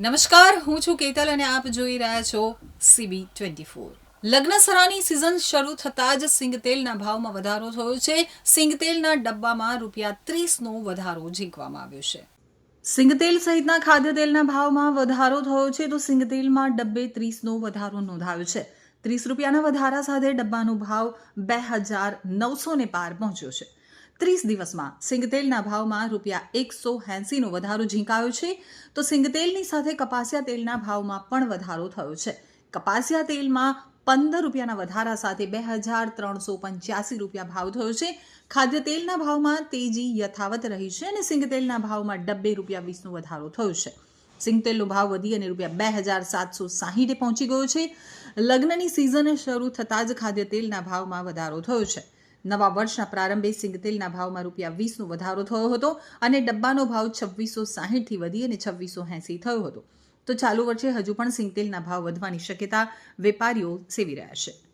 નમસ્કાર, હું છું કેતલ અને આપ જોઈ રહ્યા છો સીબી ટ્વેન્ટી ફોર લગ્નસરાની સિઝન શરૂ થતાં જ સિંગતેલના ભાવમાં વધારો થયો છે. સિંગતેલના ડબ્બામાં રૂપિયા ત્રીસનો વધારો ઝીંકવામાં આવ્યો છે. સિંગતેલ સહિતના ખાદ્ય તેલના ભાવમાં વધારો થયો છે તો સિંગતેલમાં ડબ્બે ત્રીસનો વધારો નોંધાયો છે. ત્રીસ રૂપિયાના વધારા સાથે ડબ્બાનો ભાવ બે હજાર નવસોને પાર પહોંચ્યો છે. ત્રીસ દિવસમાં સિંગતેલના ભાવમાં રૂપિયા એકસો એંસીનો વધારો ઝીંકાયો છે. તો સિંગતેલની સાથે કપાસિયા તેલના ભાવમાં પણ વધારો થયો છે. કપાસિયા તેલમાં પંદર રૂપિયાના વધારા સાથે બે હજાર ત્રણસો પંચ્યાસી રૂપિયા ભાવ થયો છે. ખાદ્ય તેલના ભાવમાં તેજી યથાવત રહી છે અને સિંગતેલના ભાવમાં ડબ્બે રૂપિયા વીસનો વધારો થયો છે. સિંગતેલનો ભાવ વધી અને રૂપિયા બે હજાર સાતસો સાહીઠે પહોંચી ગયો છે. લગ્નની સિઝન શરૂ થતાં જ ખાદ્ય તેલના ભાવમાં વધારો થયો છે. નવા વર્ષના પ્રારંભે સિંગતેલના ભાવમાં રૂપિયા વીસનો વધારો થયો હતો અને ડબ્બાનો ભાવ છવ્વીસો સાહીઠથી વધી અને છવ્વીસો એંસી થયો હતો. તો ચાલુ વર્ષે હજુ પણ સિંગતેલના ભાવ વધવાની શક્યતા વેપારીઓ સેવી રહ્યા છે.